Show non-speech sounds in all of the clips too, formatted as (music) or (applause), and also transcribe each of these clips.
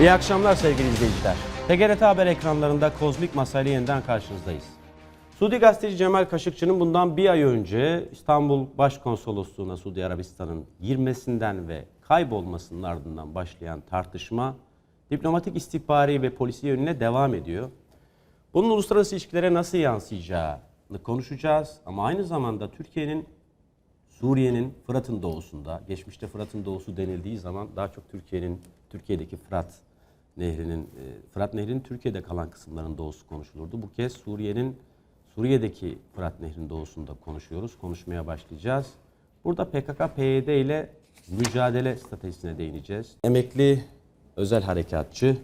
İyi akşamlar sevgili izleyiciler. TGRT Haber ekranlarında Kozmik Masayla yeniden karşınızdayız. Suudi gazeteci Cemal Kaşıkçı'nın bundan bir ay önce İstanbul Başkonsolosluğu'na Suudi Arabistan'ın girmesinden ve kaybolmasının ardından başlayan tartışma diplomatik istihbari ve polisi yönüne devam ediyor. Bunun uluslararası ilişkilere nasıl yansıyacağını konuşacağız ama aynı zamanda Türkiye'nin Suriye'nin Fırat'ın doğusunda, geçmişte Fırat'ın doğusu denildiği zaman daha çok Türkiye'nin, Türkiye'deki Fırat Nehri'nin, e, Fırat Nehri'nin Türkiye'de kalan kısımların doğusu konuşulurdu. Bu kez Suriye'nin, Suriye'deki Fırat Nehri'nin doğusunda konuşuyoruz, konuşmaya başlayacağız. Burada PKK-PYD ile mücadele stratejisine değineceğiz. Emekli özel harekatçı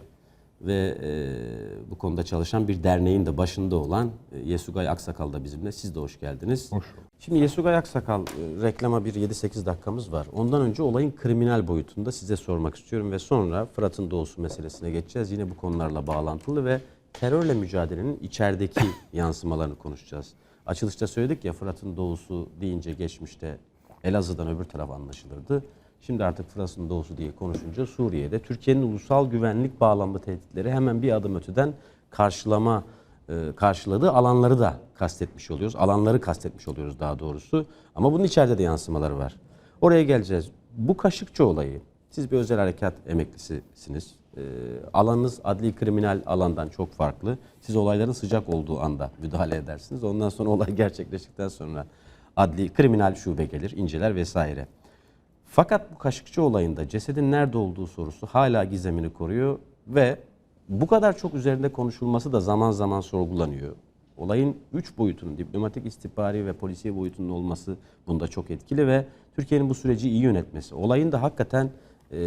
ve e, bu konuda çalışan bir derneğin de başında olan e, Yesugay Aksakal da bizimle. Siz de hoş geldiniz. Hoş Şimdi Yesugay Aksakal e, reklama bir 7-8 dakikamız var. Ondan önce olayın kriminal boyutunda size sormak istiyorum ve sonra Fırat'ın doğusu meselesine geçeceğiz. Yine bu konularla bağlantılı ve terörle mücadelenin içerideki (laughs) yansımalarını konuşacağız. Açılışta söyledik ya Fırat'ın doğusu deyince geçmişte Elazığ'dan öbür taraf anlaşılırdı. Şimdi artık Fırat'ın doğusu diye konuşunca Suriye'de Türkiye'nin ulusal güvenlik bağlamlı tehditleri hemen bir adım öteden karşılama e, karşıladığı alanları da kastetmiş oluyoruz. Alanları kastetmiş oluyoruz daha doğrusu. Ama bunun içeride de yansımaları var. Oraya geleceğiz. Bu Kaşıkçı olayı, siz bir özel harekat emeklisisiniz. E, alanınız adli kriminal alandan çok farklı. Siz olayların sıcak olduğu anda müdahale edersiniz. Ondan sonra olay (laughs) gerçekleştikten sonra adli kriminal şube gelir, inceler vesaire. Fakat bu Kaşıkçı olayında cesedin nerede olduğu sorusu hala gizemini koruyor ve bu kadar çok üzerinde konuşulması da zaman zaman sorgulanıyor. Olayın üç boyutunun, diplomatik, istihbari ve polisiye boyutunun olması bunda çok etkili ve Türkiye'nin bu süreci iyi yönetmesi. Olayın da hakikaten e,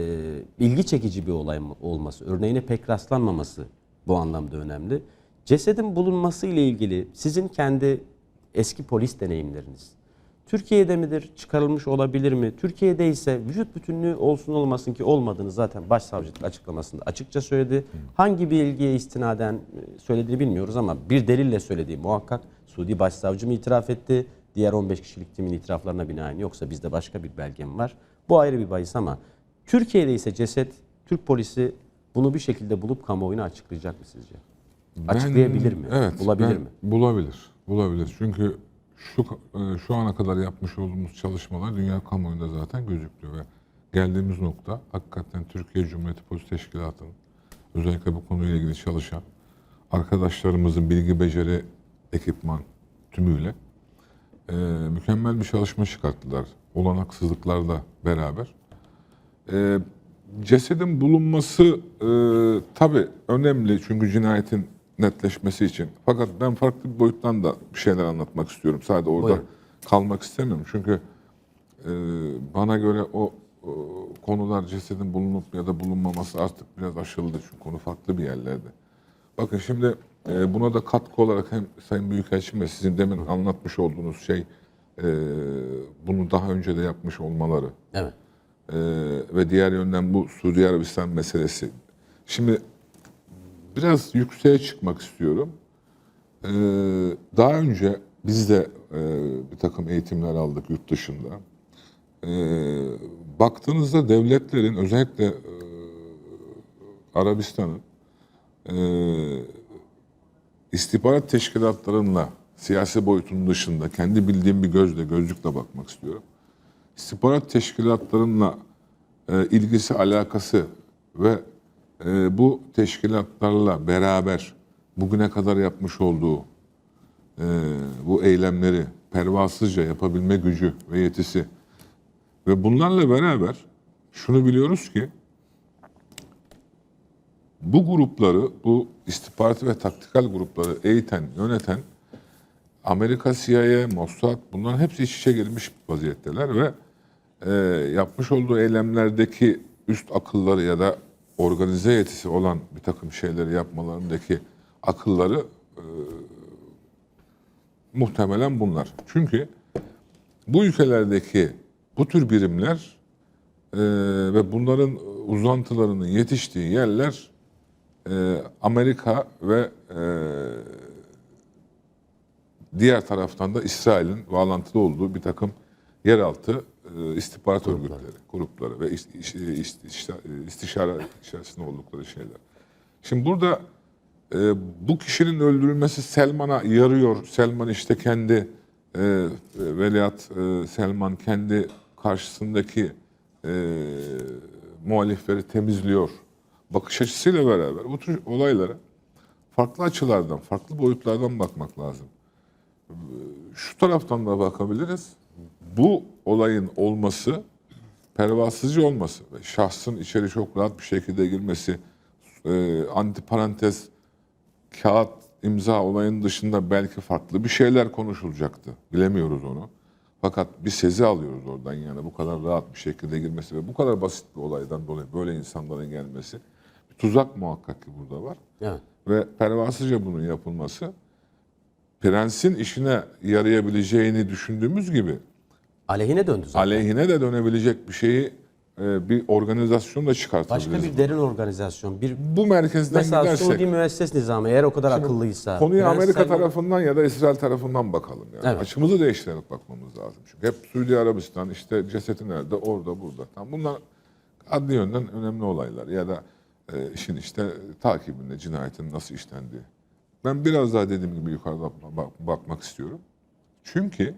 ilgi çekici bir olay olması, örneğine pek rastlanmaması bu anlamda önemli. Cesedin bulunması ile ilgili sizin kendi eski polis deneyimleriniz, Türkiye'de midir? Çıkarılmış olabilir mi? Türkiye'de ise vücut bütünlüğü olsun olmasın ki olmadığını zaten başsavcılık açıklamasında açıkça söyledi. Hangi bilgiye istinaden e, söylediğini bilmiyoruz ama bir delille söylediği muhakkak. Suudi başsavcı mı itiraf etti? Diğer 15 kişilik timin itiraflarına binaen yoksa bizde başka bir belgem var. Bu ayrı bir bahis ama Türkiye'de ise ceset Türk polisi bunu bir şekilde bulup kamuoyuna açıklayacak mı sizce? Açıklayabilir mi? Evet. Bulabilir ben- mi? Bulabilir. Bulabilir. Çünkü şu e, şu ana kadar yapmış olduğumuz çalışmalar dünya kamuoyunda zaten gözüktü ve geldiğimiz nokta hakikaten Türkiye Cumhuriyeti Polis Teşkilatı'nın özellikle bu konuyla ilgili çalışan arkadaşlarımızın bilgi beceri ekipman tümüyle e, mükemmel bir çalışma çıkarttılar. Olanaksızlıklarla beraber. E, cesedin bulunması e, tabii önemli çünkü cinayetin netleşmesi için. Fakat ben farklı bir boyuttan da bir şeyler anlatmak istiyorum. Sadece orada Buyurun. kalmak istemiyorum. Çünkü e, bana göre o, o konular cesedin bulunup ya da bulunmaması artık biraz aşıldı. Çünkü konu farklı bir yerlerde. Bakın şimdi e, buna da katkı olarak hem Sayın Büyükelçim ve sizin demin anlatmış olduğunuz şey e, bunu daha önce de yapmış olmaları. Evet. Ee, ve diğer yönden bu Suudi Arabistan meselesi. Şimdi biraz yükseğe çıkmak istiyorum. Ee, daha önce biz de e, bir takım eğitimler aldık yurt dışında. Ee, baktığınızda devletlerin özellikle e, Arabistan'ın e, istihbarat teşkilatlarıyla siyasi boyutunun dışında kendi bildiğim bir gözle, gözlükle bakmak istiyorum istihbarat teşkilatlarıyla e, ilgisi, alakası ve e, bu teşkilatlarla beraber bugüne kadar yapmış olduğu e, bu eylemleri pervasızca yapabilme gücü ve yetisi. Ve bunlarla beraber şunu biliyoruz ki bu grupları, bu istihbarat ve taktikal grupları eğiten, yöneten Amerika CIA, Mossad bunların hepsi iç içe girmiş vaziyetteler ve e, yapmış olduğu eylemlerdeki üst akılları ya da organize yetisi olan bir takım şeyleri yapmalarındaki akılları e, muhtemelen bunlar. Çünkü bu ülkelerdeki bu tür birimler e, ve bunların uzantılarının yetiştiği yerler e, Amerika ve e, diğer taraftan da İsrail'in bağlantılı olduğu bir takım yeraltı e, istihbarat örgütleri, grupları ve iş- iş- iş- istişare içerisinde oldukları şeyler. Şimdi burada e, bu kişinin öldürülmesi Selman'a yarıyor. Selman işte kendi e, veliaht e, Selman kendi karşısındaki e, muhalifleri temizliyor. Bakış açısıyla beraber bu tür olaylara farklı açılardan, farklı boyutlardan bakmak lazım. Şu taraftan da bakabiliriz. Bu olayın olması, pervasızca olması ve şahsın içeri çok rahat bir şekilde girmesi, e, antiparantez kağıt imza olayının dışında belki farklı bir şeyler konuşulacaktı. Bilemiyoruz onu. Fakat bir sezi alıyoruz oradan yani bu kadar rahat bir şekilde girmesi ve bu kadar basit bir olaydan dolayı böyle insanların gelmesi bir tuzak muhakkak ki burada var. Evet. Ve pervasızca bunun yapılması prensin işine yarayabileceğini düşündüğümüz gibi Aleyhine döndü zaten. aleyhine de dönebilecek bir şeyi e, bir organizasyon da Başka çıkartabiliriz. bir derin organizasyon. Bir Bu merkezden mesela gidersek Suudi müesses nizamı eğer o kadar akıllıysa. konuya Amerika Selman- tarafından ya da İsrail tarafından bakalım. Yani. Evet. Açımızı değiştirerek bakmamız lazım. Çünkü hep Suudi Arabistan işte cesedi nerede orada burada. Tamam, bunlar adli yönden önemli olaylar ya da e, işin işte takibinde cinayetin nasıl işlendiği. Ben biraz daha dediğim gibi yukarıda bak- bakmak istiyorum. Çünkü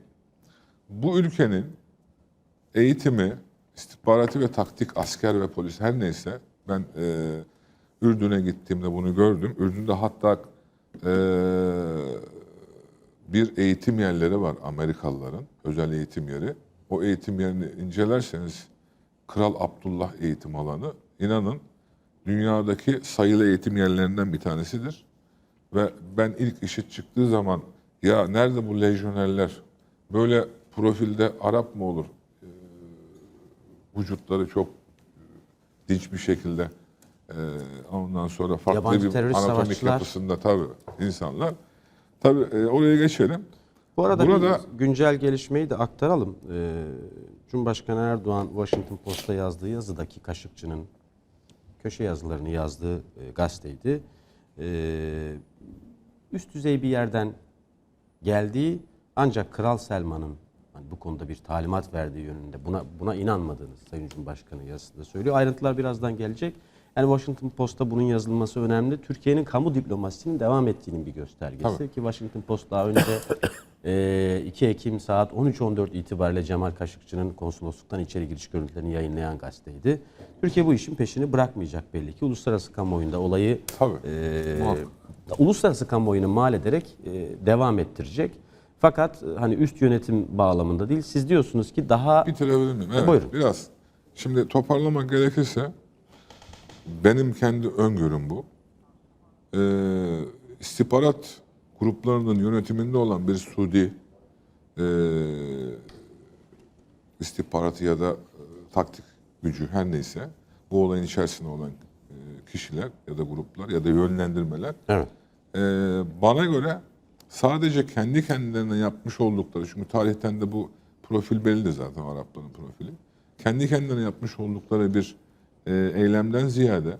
bu ülkenin eğitimi, istihbaratı ve taktik, asker ve polis her neyse ben e, Ürdün'e gittiğimde bunu gördüm. Ürdün'de hatta e, bir eğitim yerleri var Amerikalıların, özel eğitim yeri. O eğitim yerini incelerseniz Kral Abdullah eğitim alanı inanın dünyadaki sayılı eğitim yerlerinden bir tanesidir. Ve ben ilk işe çıktığı zaman ya nerede bu lejyonerler böyle profilde Arap mı olur? Ee, vücutları çok e, dinç bir şekilde e, ondan sonra farklı Yabancı bir anatomik savaşçılar. yapısında tabii insanlar. Tabii e, oraya geçelim. Bu arada Burada- bir güncel gelişmeyi de aktaralım. Ee, Cumhurbaşkanı Erdoğan Washington Post'ta yazdığı yazıdaki Kaşıkçı'nın köşe yazılarını yazdığı e, gazeteydi. Ee, üst düzey bir yerden geldiği ancak Kral Selman'ın bu konuda bir talimat verdiği yönünde buna buna inanmadığını Sayın Cumhurbaşkanı yazısında söylüyor. Ayrıntılar birazdan gelecek. Yani Washington Post'ta bunun yazılması önemli. Türkiye'nin kamu diplomasisinin devam ettiğinin bir göstergesi Tabii. ki Washington Post daha önce e, 2 Ekim saat 13.14 itibariyle Cemal Kaşıkçı'nın konsolosluktan içeri giriş görüntülerini yayınlayan gazeteydi. Türkiye bu işin peşini bırakmayacak belli ki. Uluslararası kamuoyunda olayı Tabii. e, Muhakkak. uluslararası kamuoyunu mal ederek e, devam ettirecek. Fakat e, hani üst yönetim bağlamında değil. Siz diyorsunuz ki daha Bitirebilir miyim? Evet, Buyurun. Biraz. Şimdi toparlamak gerekirse benim kendi öngörüm bu. Ee, istihbarat gruplarının yönetiminde olan bir Suudi e, istihbaratı ya da e, taktik gücü her neyse bu olayın içerisinde olan e, kişiler ya da gruplar ya da yönlendirmeler evet. ee, bana göre sadece kendi kendilerine yapmış oldukları, çünkü tarihten de bu profil belli zaten Arapların profili. Kendi kendilerine yapmış oldukları bir e, eylemden ziyade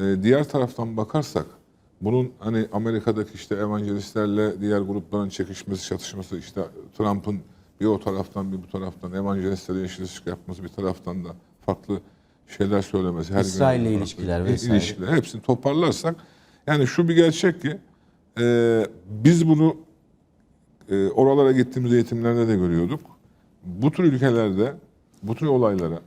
e, diğer taraftan bakarsak bunun hani Amerika'daki işte evangelistlerle diğer grupların çekişmesi, çatışması işte Trump'ın bir o taraftan bir bu taraftan evangelistlere ilişki yapması bir taraftan da farklı şeyler söylemesi. Her İsrail'le ilişkiler vesaire. ilişkiler hepsini toparlarsak yani şu bir gerçek ki e, biz bunu e, oralara gittiğimiz eğitimlerde de görüyorduk. Bu tür ülkelerde bu tür olaylara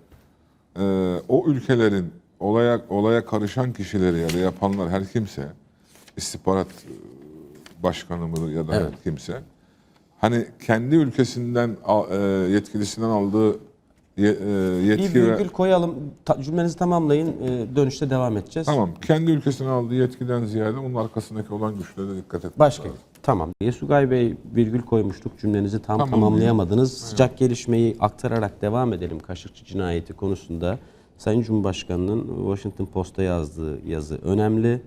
e, o ülkelerin olaya olaya karışan kişileri ya da yapanlar her kimse istihbarat e, başkanı mıdır ya da Evet. her kimse hani kendi ülkesinden e, yetkilisinden aldığı ye- e, Bir yetki ve virgül koyalım. Ta- cümlenizi tamamlayın. e, dönüşte devam edeceğiz. Tamam. Kendi ülkesinden aldığı yetkiden ziyade onun arkasındaki olan güçlere dikkat etmek Başka. lazım. Tamam. Yesugay Bey virgül koymuştuk. Cümlenizi tam Tamam. tamamlayamadınız. Sıcak gelişmeyi aktararak devam edelim Kaşıkçı cinayeti konusunda. Sayın Cumhurbaşkanı'nın Washington Post'ta yazdığı yazı önemli.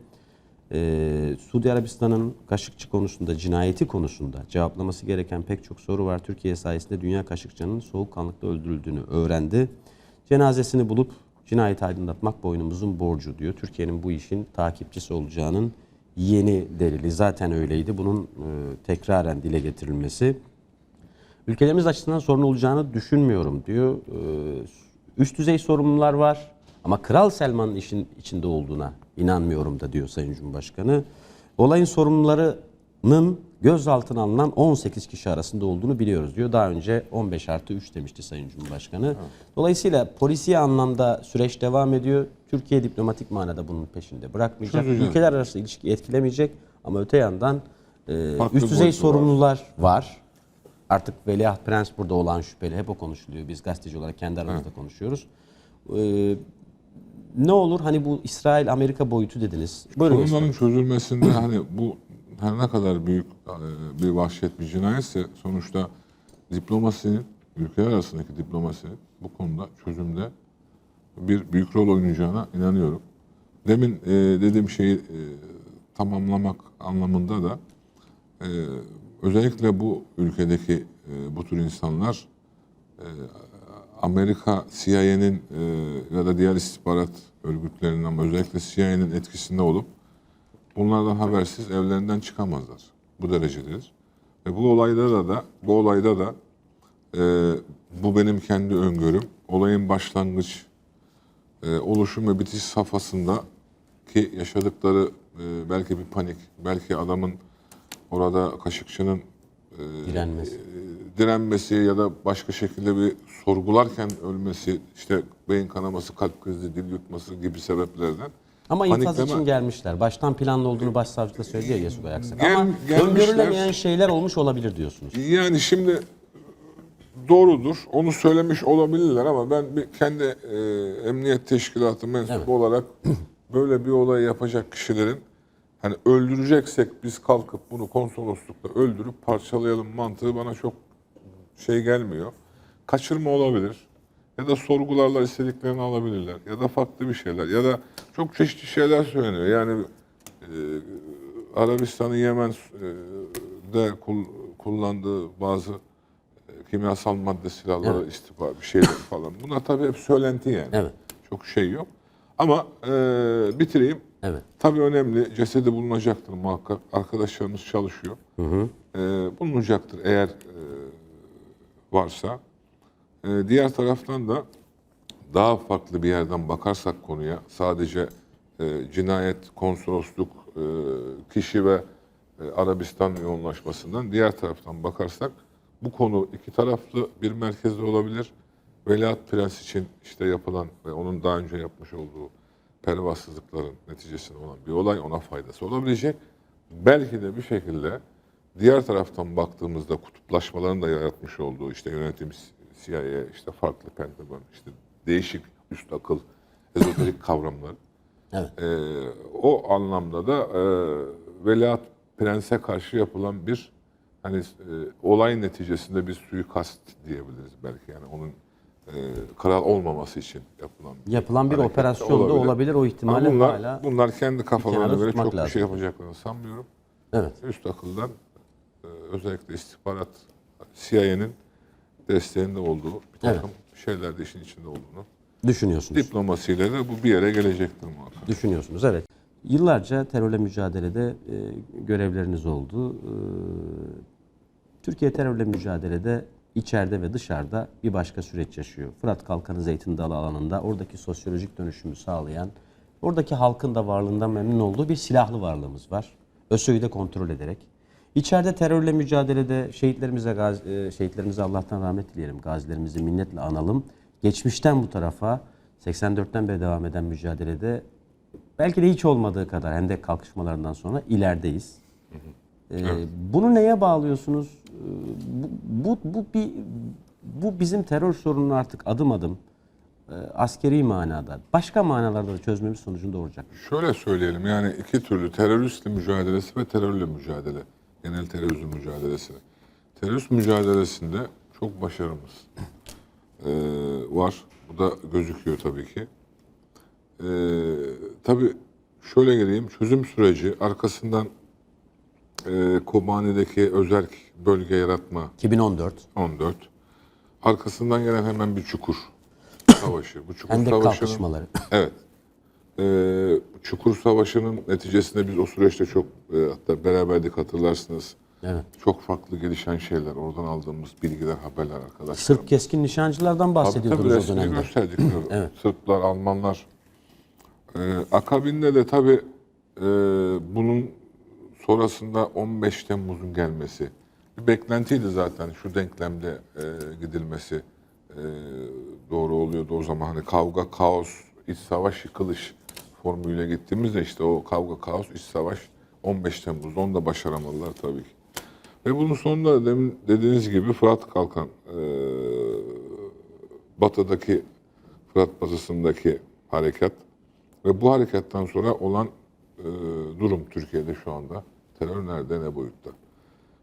Ee, Suudi Arabistan'ın Kaşıkçı konusunda, cinayeti konusunda cevaplaması gereken pek çok soru var. Türkiye sayesinde Dünya Kaşıkçı'nın soğukkanlıkla öldürüldüğünü öğrendi. Cenazesini bulup cinayeti aydınlatmak boynumuzun borcu diyor. Türkiye'nin bu işin takipçisi olacağının yeni delili. Zaten öyleydi. Bunun e, tekraren dile getirilmesi Ülkelerimiz açısından sorun olacağını düşünmüyorum diyor. Ee, Üst düzey sorumlular var ama Kral Selman'ın işin içinde olduğuna inanmıyorum da diyor Sayın Cumhurbaşkanı. Olayın sorumlularının gözaltına alınan 18 kişi arasında olduğunu biliyoruz diyor. Daha önce 15 artı 3 demişti Sayın Cumhurbaşkanı. Dolayısıyla polisiye anlamda süreç devam ediyor. Türkiye diplomatik manada bunun peşinde bırakmayacak. Çözeceğiz. Ülkeler arası ilişki etkilemeyecek ama öte yandan e, Farklı üst düzey boyutu var. sorumlular var. Artık Veliaht Prens burada olan şüpheli. Hep o konuşuluyor. Biz gazeteci olarak kendi aramızda konuşuyoruz. Ee, ne olur hani bu İsrail-Amerika boyutu dediniz. Buyurun. Sorunların çözülmesinde hani bu her ne kadar büyük e, bir vahşet, bir cinayetse sonuçta diplomasinin, ülkeler arasındaki diplomasinin bu konuda çözümde bir büyük rol oynayacağına inanıyorum. Demin e, dediğim şeyi e, tamamlamak anlamında da e, özellikle bu ülkedeki e, bu tür insanlar e, Amerika CIA'nin e, ya da diğer istihbarat örgütlerinin ama özellikle CIA'nin etkisinde olup bunlardan habersiz evlerinden çıkamazlar. Bu derecededir. Ve bu olayda da, da bu olayda da e, bu benim kendi öngörüm. Olayın başlangıç, e, oluşum ve bitiş safhasında ki yaşadıkları e, belki bir panik, belki adamın orada Kaşıkçı'nın direnmesi. e, direnmesi ya da başka şekilde bir sorgularken ölmesi, işte beyin kanaması, kalp krizi, dil yutması gibi sebeplerden Ama infaz panikleme- için gelmişler. Baştan planlı olduğunu başsavcı da söyledi ya Yasuo Aksak. Gel- Ama gelmişler. öngörülemeyen şeyler olmuş olabilir diyorsunuz. Yani şimdi doğrudur. Onu söylemiş olabilirler ama ben bir kendi e, emniyet teşkilatı mensubu Evet. olarak (clears throat) böyle bir olay yapacak kişilerin hani öldüreceksek biz kalkıp bunu konsoloslukta öldürüp parçalayalım mantığı bana çok şey gelmiyor. Kaçırma olabilir. Ya da sorgularlar istediklerini alabilirler. Ya da farklı bir şeyler. Ya da çok çeşitli şeyler söyleniyor. Yani e, Arabistan'ın Yemen'de kul- kullandığı bazı e, kimyasal madde silahları, istihbar bir şeyler falan. Bunlar tabii hep söylenti yani. Evet. Çok şey yok. Ama e, bitireyim. Evet. Tabii önemli. Cesedi bulunacaktır muhakkak. Arkadaşlarımız çalışıyor. E, bulunacaktır eğer e, varsa. E, diğer taraftan da daha farklı bir yerden bakarsak konuya sadece e, cinayet, konsolosluk, e, kişi ve e, Arabistan yoğunlaşmasından diğer taraftan bakarsak bu konu iki taraflı bir merkezde olabilir. Veliaht Prens için işte yapılan ve onun daha önce yapmış olduğu pervasızlıkların neticesinde olan bir olay ona faydası olabilecek. Belki de bir şekilde diğer taraftan baktığımızda kutuplaşmaların da yaratmış olduğu işte yönetim CIA, işte farklı Pentagon, işte değişik üst akıl, ezoterik kavramlar. Evet. Ee, o anlamda da e, Veliaht Prens'e karşı yapılan bir hani e, olay neticesinde bir suikast diyebiliriz belki yani onun e, kral olmaması için yapılan Yapılan bir operasyon da olabilir. O Ama ihtimali bunlar, hala. bunlar kendi kafalarına göre çok bir lazım. şey yapacaklarını sanmıyorum. Evet. Üst akıldan e, özellikle istihbarat CIA'nin desteğinde olduğu bir takım şeyler de işin içinde olduğunu Düşünüyorsunuz. diplomasiyle de bu bir yere gelecektir muhakkak. Düşünüyorsunuz. Evet. Yıllarca terörle mücadelede e, görevleriniz oldu. E, Türkiye terörle mücadelede içeride ve dışarıda bir başka süreç yaşıyor. Fırat Kalkanı Zeytin Dalı alanında oradaki sosyolojik dönüşümü sağlayan, oradaki halkın da varlığından memnun olduğu bir silahlı varlığımız var. ÖSO'yu da kontrol ederek. İçeride terörle mücadelede şehitlerimize, gazi- e, şehitlerimize Allah'tan rahmet dileyelim, gazilerimizi minnetle analım. Geçmişten bu tarafa 84'ten beri devam eden mücadelede belki de hiç olmadığı kadar Hendek kalkışmalarından sonra ilerideyiz. Ee, Bunu neye bağlıyorsunuz? Ee, Bu, bu, bu, bir, bu bizim terör sorununu artık adım adım e, askeri manada, başka manalarda da çözmemiz sonucunu doğuracak. Şöyle söyleyelim yani iki türlü teröristle mücadelesi ve terörle mücadele. Genel terörizm mücadelesi. Terörist mücadelesinde çok başarımız eee, var. Bu da gözüküyor tabii ki. Eee tabii şöyle geleyim. Çözüm süreci arkasından eee Kobani'deki özerk bölge yaratma 2014 14. Arkasından gelen hemen bir çukur savaşı. Bu çukur Hendek savaşının kalkışmaları. Evet. Ee, Çukur Savaşı'nın neticesinde biz o süreçte çok e, hatta beraberdik hatırlarsınız. Evet. Çok farklı gelişen şeyler, oradan aldığımız bilgiler, haberler arkadaşlar. Sırp keskin nişancılardan Tabii bahsediyordunuz tabii o resmini dönemde. gösterdik. (laughs) Sırplar, Almanlar. Ee, akabinde de tabii e, bunun sonrasında 15 Temmuz'un gelmesi. Bir beklentiydi zaten şu denklemde e, gidilmesi e, doğru oluyordu o zaman. Hani kavga, kaos, iç savaş, yıkılış formülüyle gittiğimizde işte o kavga, kaos, iç savaş 15 Temmuz. Onu da başaramadılar tabii ki. Ve bunun sonunda demin dediğiniz gibi Fırat Kalkan e, batıdaki Fırat batısındaki harekat ve bu harekattan sonra olan e, durum Türkiye'de şu anda terör nerede ne boyutta.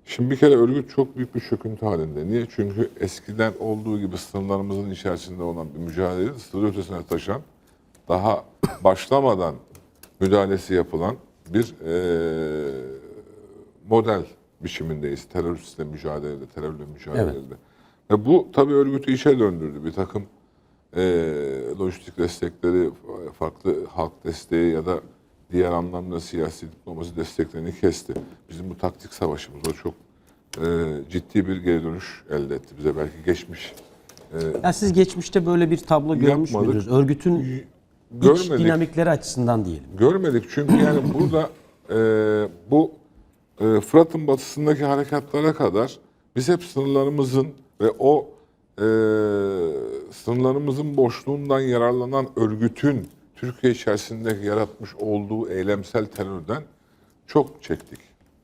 Şimdi bir kere örgüt çok büyük bir çöküntü halinde. Niye? Çünkü eskiden olduğu gibi sınırlarımızın içerisinde olan bir mücadeleyi sınır ötesine taşan, daha başlamadan müdahalesi yapılan bir e, model biçimindeyiz. Teröristle mücadelede, terörle mücadelede. Ve bu tabii örgütü işe döndürdü. Bir takım e, lojistik destekleri, farklı halk desteği ya da diğer anlamda siyasi diplomasi desteklerini kesti. Bizim bu taktik savaşımızda çok e, ciddi bir geri dönüş elde etti bize. Belki geçmiş Ya siz geçmişte böyle bir tablo görmüş müydünüz? Örgütün iç görmedik. dinamikleri açısından diyelim. Görmedik çünkü yani (clears throat) burada e, bu e, Fırat'ın batısındaki harekatlara kadar biz hep sınırlarımızın ve o e, sınırlarımızın boşluğundan yararlanan örgütün Türkiye içerisinde yaratmış olduğu eylemsel terörden çok çektik.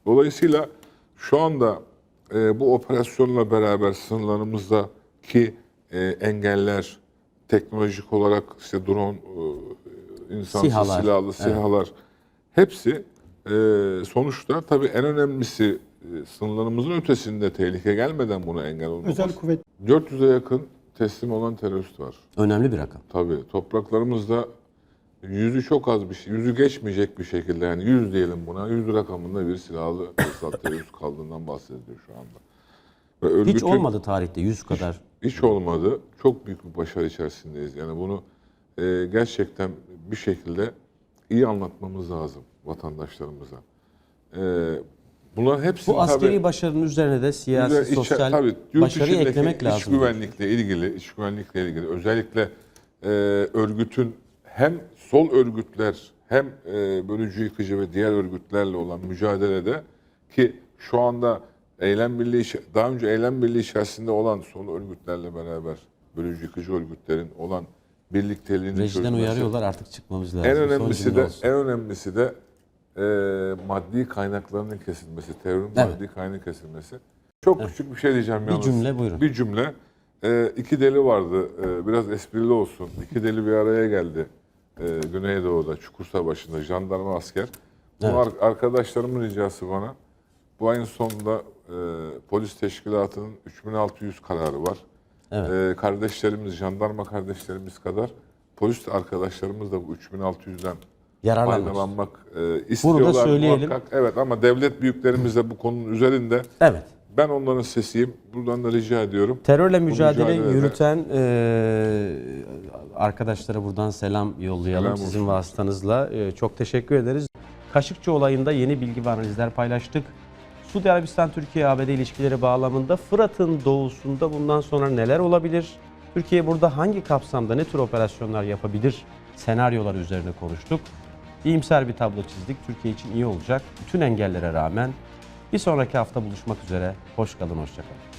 Dolayısıyla şu anda e, bu operasyonla beraber sınırlarımızdaki e, engeller, teknolojik olarak işte drone, e, insansız SİHA'lar, silahlı evet. SİHA'lar hepsi e, sonuçta tabii en önemlisi e, sınırlarımızın ötesinde tehlike gelmeden buna engel olmak. Özel kuvvet 400'e yakın teslim olan terörist var. Önemli bir rakam. Tabii topraklarımızda yüzü çok az bir şey, yüzü geçmeyecek bir şekilde yani yüz diyelim buna, yüz rakamında bir silahlı esnaf terörist kaldığından bahsediliyor şu anda. Ve Hiç örgütün- olmadı tarihte 100 kadar. Hiç olmadı. Çok büyük bir başarı içerisindeyiz. Yani bunu e, gerçekten bir şekilde iyi anlatmamız lazım vatandaşlarımıza. E, bunların hepsini Bu askeri tabii, başarının üzerine de siyasi, Güzel, içe- sosyal tabii, yurt başarıyı eklemek iç lazım. güvenlikle ilgili, iç güvenlikle ilgili özellikle e, örgütün hem sol örgütler hem e, bölücü yıkıcı ve diğer örgütlerle olan mücadelede ki şu anda eylem birliği daha önce eylem birliği içerisinde olan sol örgütlerle beraber bölücü yıkıcı örgütlerin olan birlikteliğini Rejiden çözmesi. uyarıyorlar artık çıkmamız lazım. En önemlisi de olsun. en önemlisi de e, maddi kaynaklarının kesilmesi, terörün Evet. maddi kaynağı kesilmesi. Çok küçük bir şey diyeceğim Bir yalnız. cümle buyurun. Bir cümle. E, iki deli vardı. E, biraz esprili olsun. İki deli bir araya geldi. E, Güneydoğu'da, Çukur Savaşı'nda jandarma asker. Bu Evet. ar- arkadaşlarımın ricası bana. Bu ayın sonunda e, polis teşkilatının 3600 kararı var. Evet. E, kardeşlerimiz, jandarma kardeşlerimiz kadar polis arkadaşlarımız da bu 3600'den Yararlanmak. faydalanmak e, istiyorlar söyleyelim. muhakkak. Evet ama devlet büyüklerimiz de bu konunun üzerinde. Evet. Ben onların sesiyim. Buradan da rica ediyorum. Terörle mücadele mücadelede- yürüten e, arkadaşlara buradan selam yollayalım Selam sizin olsun. vasıtanızla. E, çok teşekkür ederiz. Kaşıkçı olayında yeni bilgi ve analizler paylaştık. Suudi Arabistan-Türkiye ABD ilişkileri bağlamında Fırat'ın doğusunda bundan sonra neler olabilir? Türkiye burada hangi kapsamda ne tür operasyonlar yapabilir? Senaryolar üzerine konuştuk. İyimser bir tablo çizdik. Türkiye için iyi olacak. Bütün engellere rağmen bir sonraki hafta buluşmak üzere. Hoş kalın, hoşça kalın.